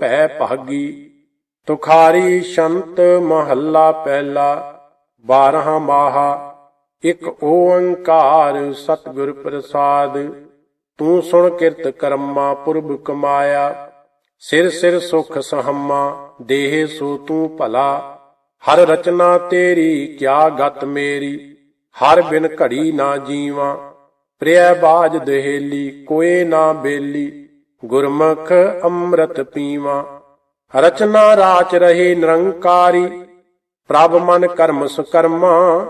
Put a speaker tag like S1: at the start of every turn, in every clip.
S1: ਭੈ ਭਾਗੀ। ਤੁਖਾਰੀ ਸ਼ੰਤ ਮਹੱਲਾ ਪਹਿਲਾ, ਬਾਰਹਾ ਮਾਹਾ। ਇਕ ਓੰਕਾਰ ਸਤਿਗੁਰ ਪ੍ਰਸਾਦ। ਤੂੰ ਸੁਣ ਕਿਰਤ ਕਰਮਾ ਪੁਰਬ ਕਮਾਇਆ। ਸਿਰ ਸਿਰ ਸੁਖ ਸਹਮਾ, ਦੇਹ ਸੋ ਤੂੰ ਭਲਾ। ਹਰ ਰਚਨਾ ਤੇਰੀ ਕਿਆ ਗਤ ਮੇਰੀ। ਹਰ ਬਿਨ ਘੜੀ ਨਾ ਜੀਵਾਂ। ਪ੍ਰਿਆ ਬਾਜ ਦਹੇਲੀ, ਕੋਏ ਨਾ ਬੇਲੀ। ਗੁਰਮੁਖ ਅੰਮ੍ਰਿਤ ਪੀਵਾਂ। ਰਚਨਾ ਰਾਚ ਰਹੇ ਨਿਰੰਕਾਰੀ, ਪ੍ਰਭ ਮਨ ਕਰਮ ਸੁਕਰਮਾ।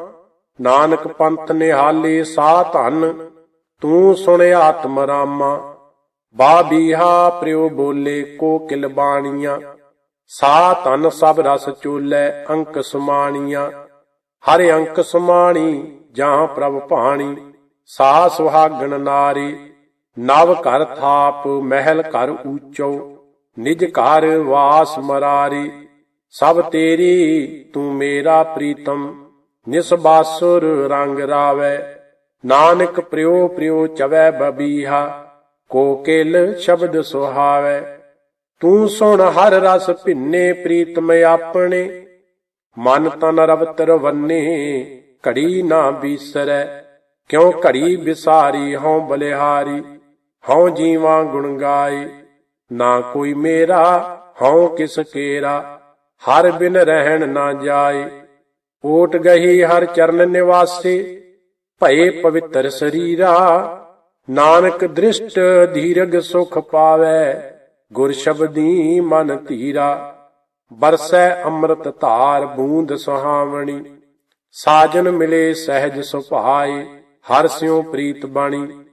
S1: ਨਾਨਕ ਪੰਥ ਨਿਹਾਲੇ ਸਾ ਧਨ, ਤੂੰ ਸੁਣ ਆਤਮ ਰਾਮਾ। ਬਾ ਪ੍ਰਿਉ ਬੋਲੇ ਕੋ ਕਿਲ ਬਾਣੀਆਂ। ਸਾ ਧਨ ਸਭ ਰਸ ਚੋਲੇ ਅੰਕ ਸਮਾਣੀਆਂ। ਹਰ ਅੰਕ ਸਮਾਣੀ ਜਾਂ ਪ੍ਰਭ ਭਾਣੀ। ਸਾ ਸੁਹਾਗਣ ਨਾਰੀ। ਨਵ ਘਰ ਥਾਪ, ਮਹਿਲ ਘਰ ਊਚੋ, ਨਿਜ ਘਰ ਵਾਸ ਮਰਾਰੀ। ਸਭ ਤੇਰੀ, ਤੂੰ ਮੇਰਾ ਪ੍ਰੀਤਮ ਨਿਸਬਾਸੁਰ ਰੰਗ ਰਾਵੈ। ਨਾਨਕ ਪ੍ਰਿਉ ਪ੍ਰਿਉ ਚਵੈ ਬਬੀਹਾ, ਕੋ ਸ਼ਬਦ ਸੁਹਾਵੈ। ਤੂੰ ਸੁਣ ਹਰ ਰਸ ਭਿੰਨੇ ਪ੍ਰੀਤਮ ਆਪਣੇ। ਮਨ ਤਨ ਰਵਤਰ ਵੰਨੇ, ਘੜੀ ਨਾ ਬੀਸਰੈ। ਕਿਉ ਘੜੀ ਵਿਸਾਰੀ ਹਉ ਬਲਿਹਾਰੀ? ਹਉ ਜੀਵਾਂ ਗੁਣ ਗਾਏ, ਨਾ ਕੋਈ ਮੇਰਾ, ਹਉ ਕਿਸ ਕੇਰਾ, ਹਰ ਬਿਨ ਰਹਿਣ ਨਾ ਜਾਏ। ਓਟ ਗਹੀ ਹਰ ਚਰਨ ਨਿਵਾਸੇ, ਭਏ ਪਵਿੱਤਰ ਸਰੀਰਾ। ਨਾਨਕ ਦ੍ਰਿਸ਼ਟ ਧੀਰਗ ਸੁਖ ਪਾਵੈ, ਗੁਰ ਸ਼ਬਦੀ ਮਨ ਧੀਰਾ। ਬਰਸੈ ਅੰਮ੍ਰਿਤ ਧਾਰ ਬੂੰਦ ਸੁਹਾਵਣੀ, ਸਾਜਨ ਮਿਲੇ ਸਹਿਜ ਸੁਭਾਏ, ਹਰ ਸਿਉ ਪ੍ਰੀਤ ਬਾਣੀ।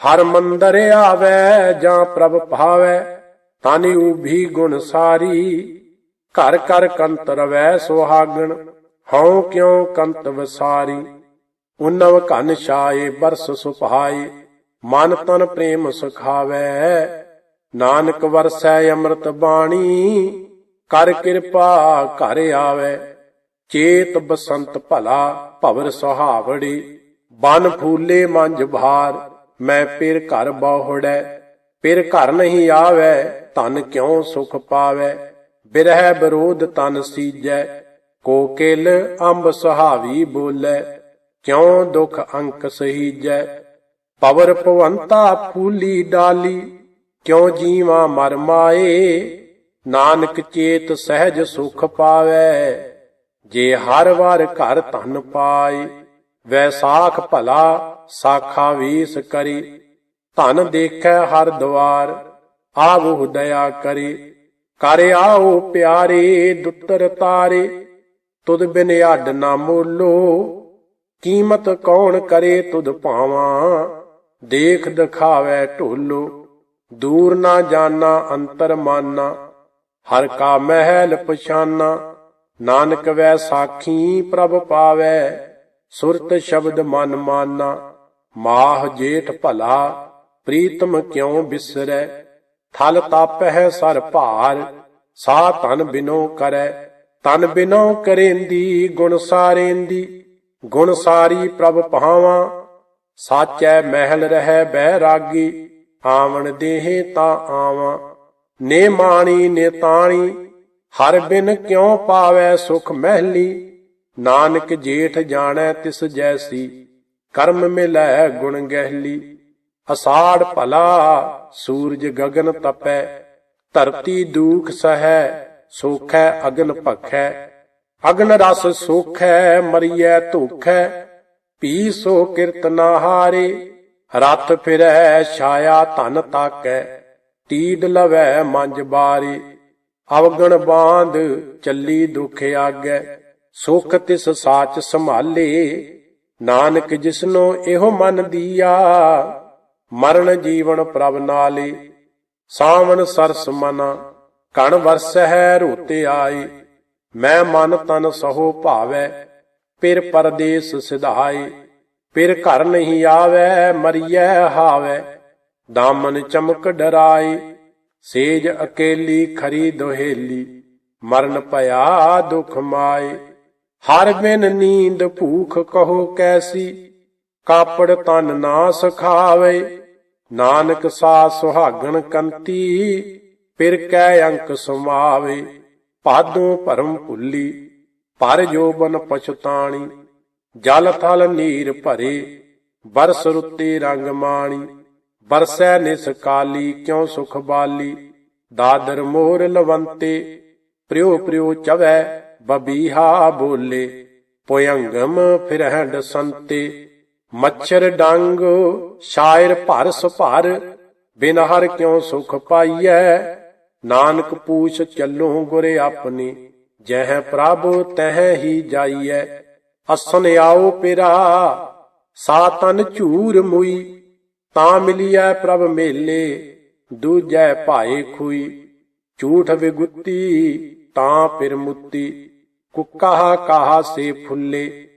S1: ਹਰ ਮੰਦਰ ਆਵੈ ਜਾਂ ਪ੍ਰਭ ਭਾਵੈ, ਤਨ ਉਭੀ ਗੁਣ ਸਾਰੀ। ਘਰ ਘਰ ਕੰਤ ਰਵੈ ਸੁਹਾਗਣ, ਹਉ ਕਿਉ ਕੰਤ ਵਸਾਰੀ। ਉਨਵ ਘਨ ਛਾਏ ਬਰਸ ਸੁਭਾਏ ਮਨ ਤਨ ਪ੍ਰੇਮ ਸੁਖਾਵੈ। ਨਾਨਕ ਵਰਸੈ ਅੰਮ੍ਰਿਤ ਬਾਣੀ, ਕਰ ਕਿਰਪਾ ਘਰ ਆਵੈ। ਚੇਤ ਬਸੰਤ ਭਲਾ ਭਵਰ ਸੁਹਾਵੜੀ, ਬਨ ਫੂਲੇ ਮੰਜ ਭਾਰ। ਮੈਂ ਪਿਰ ਘਰ ਬਾਹੁੜੈ ਪਿਰ ਘਰ ਨਹੀਂ ਆਵੈ, ਧਨ ਕਿਉ ਸੁਖ ਪਾਵੈ? ਬਿਰਹਿ ਵਿਰੋਧ ਤਨ ਸੀਜੈ, ਕੋ ਅੰਬ ਸੁਹਾਵੀ ਬੋਲੇ, ਕਿਉ ਦੁਖ ਅੰਕ ਸਹੀਜੈ? ਪਵਰ ਭਵੰਤਾ ਫੂਲੀ ਡਾਲੀ, ਕਿਉ ਜੀਵਾ ਮਰ ਮਾਏ? ਨਾਨਕ ਚੇਤ ਸਹਿਜ ਸੁਖ ਪਾਵੈ, ਜੇ ਹਰ ਵਾਰ ਘਰ ਧਨ ਪਾਏ ਵੈਸਾਖ ਭਲਾ, ਸਾਖਾ ਵੀਸ ਕਰੀ। ਧਨ ਦੇਖੈ ਹਰ ਦਵਾਰ ਆਵਹੁ ਦਇਆ ਕਰੀ। ਕਰ ਆਓ ਪਿਆਰੇ, ਦੁੱਤਰ ਤਾਰੇ, ਤੁਧ ਬਿਨ ਅੱਡ ਨਾ ਮੋਲੋ। ਕੀਮਤ ਕੌਣ ਕਰੇ ਤੁਧ ਭਾਵਾਂ, ਦੇਖ ਦਿਖਾਵੇ ਢੋਲੋ। ਦੂਰ ਨਾ ਜਾਣਾ, ਅੰਤਰ ਮਾਨਾ। ਹਰ ਕਾ ਮਹਿਲ ਪਛਾਨਾ। ਨਾਨਕ ਵੈ ਸਾਖੀ ਪ੍ਰਭ ਪਾਵੇ। ਸੁਰਤ ਸ਼ਬਦ ਮਨ ਮਾਨਾ, ਮਾਹ ਜੇਠ ਭਲਾ, ਪ੍ਰੀਤਮ ਕਿਉ ਬਿਸਰੈ? ਥਲ ਤਾਪਹਿ ਸਰ ਭਾਰ, ਸਾ ਤਨ ਬਿਨੋ ਕਰੈ। ਤਨ ਬਿਨੋ ਕਰੇਂਦੀ, ਗੁਣ ਸਾਰੇਂਦੀ, ਗੁਣ ਸਾਰੀ ਪ੍ਰਭ ਭਾਵਾਂ। ਸਾਚੈ ਮਹਿਲ ਰਹਿ ਬਹਿ ਰਾਗੀ ਆਵਣ ਦੇਹੇ ਤਾਂ ਆਵਾਂ। ਨੇ ਮਾਣੀ, ਨੇ ਤਾਣੀ, ਹਰ ਬਿਨ ਕਿਉ ਪਾਵੈ ਸੁਖ ਮਹਿਲੀ? ਨਾਨਕ ਜੇਠ ਜਾਣੈ ਤਿਸ ਜੈਸੀ, ਕਰਮ ਮਿਲੈ ਗੁਣ ਗਹਿਲੀ। ਅਸਾੜ ਭਲਾ ਸੂਰਜ ਗਗਨ ਤਪੈ, ਧਰਤੀ ਦੂਖ ਸਹੈ, ਸੋਖੈ ਅਗਨ ਭਖੈ। ਅਗਨ ਰਸ ਸੋਖੈ, ਮਰੀਐ ਧੋਖੈ। ਪੀ ਸੋ ਕਿਰਤ ਨਾ ਹਾਰੇ ਰਤ ਫਿਰੈ ਛਾਇਆ ਧਨ ਤਾਕੈ। ਟੀਡ ਲਵੈ ਮੰਜ ਬਾਰੀ, ਅਵਗਣ ਬਾਂਧ ਚੱਲੀ ਦੁਖ ਆਗੈ। ਸੁਖ ਤਿਸ ਸਾਚ ਸੰਭਾਲੇ। ਨਾਨਕ ਜਿਸਨੋ ਇਹੋ ਮਨ ਦੀਆ, ਮਰਨ ਜੀਵਨ ਪ੍ਰਭ ਨਾਲੇ। ਸਾਵਣ ਸਰਸ ਮਨਾ, ਕਣ ਵਰਸਹਿ ਰੋਤੇ ਆਏ। ਮੈਂ ਮਨ ਤਨ ਸਹੋ ਭਾਵੈ, ਪਿਰ ਪਰਦੇਸ ਸਿਧਾਏ। ਪਿਰ ਘਰ ਨਹੀਂ ਆਵੈ, ਮਰੀਐ ਹਾਵੈ। ਦਾਮਨ ਚਮਕ ਡਰਾਏ, ਸੇਜ ਅਕੇਲੀ ਖਰੀ ਦੋਹੇਲੀ। ਮਰਨ ਪਿਆ ਦੁਖ ਮਾਏ। ਹਰ ਬਿਨ ਨੀਂਦ ਭੂਖ ਕਹੋ ਕੈਸੀ, ਕਾਪੜ ਤਨ ਨਾ ਸਖਾਵੇ। ਨਾਨਕ ਸਾ ਸੁਹਾਗਣ ਕੰਤੀ, ਪਿਰ ਕੈ ਅੰਕ ਸਮਾਵੇ। ਪਾਦੋਂ ਭਰਮ ਭੁੱਲੀ, ਪਰ ਜੋਬਨ ਪਛਤਾਣੀ। ਜਲ ਥਲ ਨੀਰ ਭਰੇ, ਬਰਸ ਰੁੱਤੇ ਰੰਗ ਮਾਣੀ। ਬਰਸੈ ਨਿਸ ਕਾਲੀ, ਕਿਉ ਸੁਖ ਬਾਲੀ। ਦਾਦਰ ਮੋਰ ਲਵੰਤੇ, ਪ੍ਰਿਉ ਪ੍ਰਿਉ ਚਵੈ ਬਬੀਹਾ ਬੋਲੇ, ਪੋਯੰਗਮ ਫਿਰਹੰਡ ਸੰਤੇ, ਮੱਛਰ ਡੰਗ, ਸ਼ਾਇਰ ਭਰ ਸੁਭਰ, ਬਿਨ ਹਰ ਕਿਉ ਸੁਖ ਪਾਈਐ, ਨਾਨਕ ਪੂਛ ਚੱਲੋ ਗੁਰੇ ਆਪਣੀ, ਜਹ ਪ੍ਰਭ ਤਹ ਹੀ ਜਾਈਐ, ਅਸਨ ਆਓ ਪਿਰਾ, ਸਾ ਝੂਰ ਮੁਈ, ਤਾਂ ਮਿਲਿਐ ਪ੍ਰਭ ਮੇਲੇ, ਦੂਜੈ ਭਾਏ ਖੁਈ, ਝੂਠ ਵਿਗੁੱਤੀ ਤਾਂ ਫਿਰ ਮੁੱਤੀ ਕਾਹਾ ਸੇ ਫੁੱਲੇ?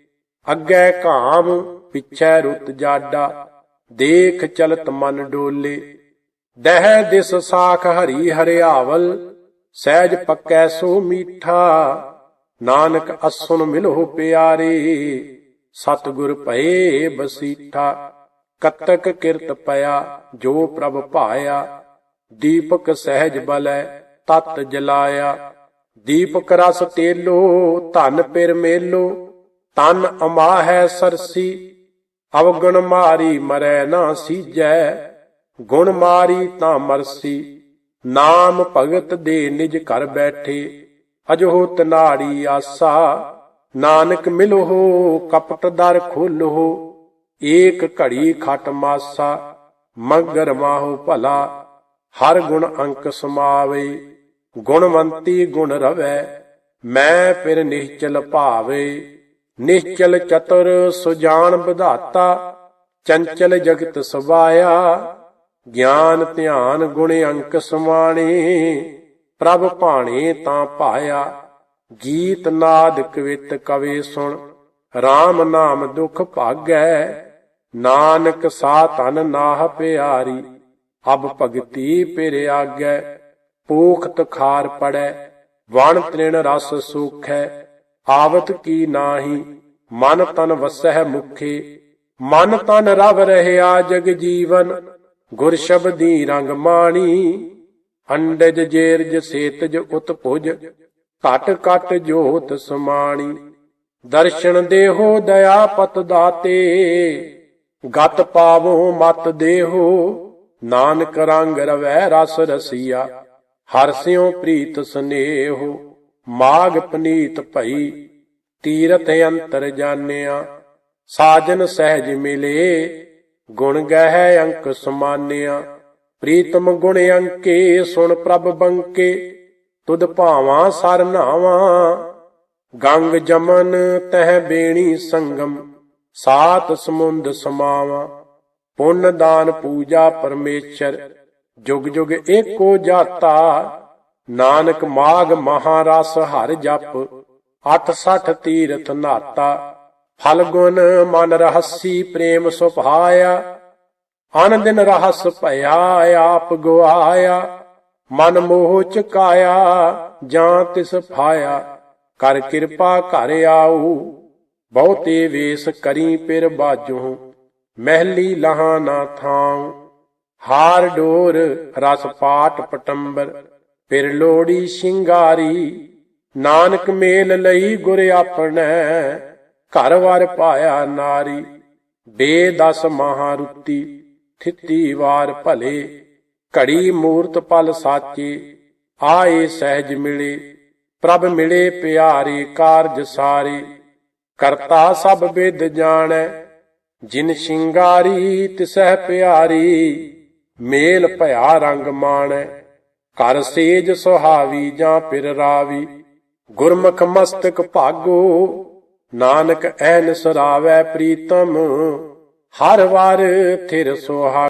S1: ਅੱਗੇ ਘਾਮ ਪਿਛੈ ਰੁੱਤ ਜਾਡਾ, ਦੇਖ ਚਲਤ ਮਨ ਡੋਲੇ। ਦਹਿ ਦਿਸ ਸਾਖ ਹਰੀ ਹਰਿਆਵਲ, ਸਹਿਜ ਪੱਕੈ ਸੋ ਮੀਠਾ। ਨਾਨਕ ਅਸੁਨ ਮਿਲੋ ਪਿਆਰੇ, ਸਤਿਗੁਰ ਭਏ ਬਸੀਠਾ। ਕਤਕ ਕਿਰਤ ਪਿਆ, ਜੋ ਪ੍ਰਭ ਭਾਇਆ। ਦੀਪਕ ਸਹਿਜ ਬਲੈ, ਤਤ ਜਲਾਇਆ। ਦੀਪਕ ਰਸ ਤੇਲੋ, ਧਨ ਪਿਰ ਮੇਲੋ, ਤਨ ਅਮਾਹੈ ਸਰਸੀ, ਅਵਗੁਣ ਮਾਰੀ ਮਰੈ ਨਾ ਸੀਜੈ, ਗੁਣ ਮਾਰੀ ਤਾਂ ਮਰਸੀ, ਨਾਮ ਭਗਤ ਦੇ ਨਿਜ ਘਰ ਬੈਠੇ ਅਜੋ ਤਨਾੜੀ ਆਸਾ, ਨਾਨਕ ਮਿਲੋ, ਕਪਟ ਦਰ ਖੋਲੋ, ਏਕ ਘੜੀ ਖਟ ਮਾਸਾ, ਮਗਰ ਮਾਹੋ ਭਲਾ, ਹਰ ਗੁਣ ਅੰਕ ਸਮਾਵੇ। ਗੁਣਵੰਤੀ ਗੁਣ ਰਵੈ, ਮੈਂ ਫਿਰ ਨਿਸ਼ਚਲ ਭਾਵੇ। ਨਿਸ਼ਚਲ ਚਤੁਰ ਸੁਜਾਨ ਵਿਧਾਤਾ, ਚੰਚਲ ਜਗਤ ਸਵਾਇਆ। ਗਿਆਨ ਧਿਆਨ ਗੁਣ ਅੰਕ ਸਮਾਣੇ, ਪ੍ਰਭ ਭਾਣੇ ਤਾਂ ਪਾਇਆ ਗੀਤ ਨਾਦ ਕਵਿਤ ਕਵੇ ਸੁਣ RAM ਨਾਮ ਦੁਖ ਭਾਗੈ। ਨਾਨਕ ਸਾ ਤਨ ਨਾਹ ਪਿਆਰੀ, ਅਬ ਭਗਤੀ ਪਿਰ ਆਗੈ। ਪੂਖਤ ਖਾਰ ਪੜੈ ਵਣ ਤ੍ਰਿਣ ਰਸ ਸੂਖੈ, ਆਵਤ ਕੀ ਨਾਹੀ, ਮਨ ਤਨ ਵਸਹਿ ਮੁਖੇ, ਮਨ ਤਨ ਰਵ ਰਹਿਆ ਜਗ ਜੀਵਨ, ਗੁਰ ਸ਼ਬਦੀ ਰੰਗ ਮਾਣੀ, ਅੰਡਜ ਜੇਰਜ ਸੇਤਜ ਉਤਪੁਜ ਘਟ ਘਟ ਜੋਤ ਸਮਾਣੀ, ਦਰਸ਼ਨ ਦੇਹੋ ਦਇਆ ਪਤ ਦਾਤੇ, ਗਤ ਪਾਵੋ ਮਤ ਦੇਹੋ, ਨਾਨਕ ਰੰਗ ਰਵੈ ਰਸ ਰਸੀਆ। ਹਰ ਸਿਉ ਪ੍ਰੀਤ ਸਨੇਹੋ, ਮਾਗ ਪਨੀਤ ਭਈ, ਤੀਰਥ ਅੰਤਰ ਜਾਣਿਆ, ਸਾਜਨ ਸਹਿਜ ਮਿਲੇ, ਗੁਣ ਗਹਿ ਅੰਕ ਸਮਾਨਿਆ, ਪ੍ਰੀਤਮ ਗੁਣ ਅੰਕੇ, ਸੁਣ ਪ੍ਰਭ ਬੰਕੇ, ਤੁਧ ਭਾਵਾਂ ਸਰਨਾਵਾਂ ਗੰਗ ਜਮਨ ਤਹਿ ਬੇਣੀ ਸੰਗਮ, ਸਾਤ ਸਮੁੰਦ ਸਮਾਵਾ, ਪੁੰਨ ਦਾਨ ਪੂਜਾ ਪਰਮੇਸ਼ਰ ਜੁਗ ਜੁਗ ਏਕੋ ਜਾਤਾ, ਨਾਨਕ ਮਾਗ ਮਹਾਰਸ ਹਰ ਜਪ 68 ਤੀਰਥ ਨਾਤਾ, ਫਲ ਗੁਣ ਮਨ ਰਹਸੀ ਪ੍ਰੇਮ ਸੁਭਾਇਆ ਅਨ ਦਿਨ ਰਹਸ ਭਇਆ ਆਪ ਗਵਾਇਆ ਮਨ ਮੋਹ ਚਕਾਇਆ ਜਾਂ ਤਿਸ ਫਾਇਆ ਕਰ ਕਿਰਪਾ ਘਰ ਆਊ, ਬਹੁਤੇ ਵੇਸ ਕਰੀ ਪਿਰ ਬਾਜੂ ਮਹਿਲੀ ਲਹਾ ਨਾ ਥਾਉ। ਹਾਰ ਡੋਰ, ਰਸ ਪਾਟ ਪਟੰਬਰ, ਫਿਰ ਲੋੜੀ ਸ਼ਿੰਗਾਰੀ, ਨਾਨਕ ਮੇਲ ਲਈ ਗੁਰ ਆਪਣੈ, ਘਰ ਵਰ ਪਾਇਆ ਨਾਰੀ ਬੇ ਦਸ ਮਹਾਰੁੱਤੀ ਥਿੱਤੀ ਵਾਰ ਭਲੇ, ਘੜੀ ਮੂਰਤ ਪਲ ਸਾਚੇ, ਆਏ ਸਹਿਜ ਮਿਲੇ, ਪ੍ਰਭ ਮਿਲੇ ਪਿਆਰੇ ਕਾਰਜ ਸਾਰੇ, ਕਰਤਾ ਸਭ ਵਿਦ ਜਾਣੈ, ਜਿਨ ਸ਼ਿੰਗਾਰੀ ਤਿਸਹਿ ਪਿਆਰੀ ਮੇਲ ਭਇਆ ਰੰਗ ਮਾਣੈ ਕਰ ਸੇਜ ਸੁਹਾਵੀ ਜਾਂ ਫਿਰ ਰਾਵੀ, ਗੁਰਮੁਖ ਮਸਤਕ ਭਾਗੋ, ਨਾਨਕ ਐਨ ਸਰਾਵੈ ਪ੍ਰੀਤਮ, ਹਰ ਵਾਰ ਥਿਰ ਸੁਹਾ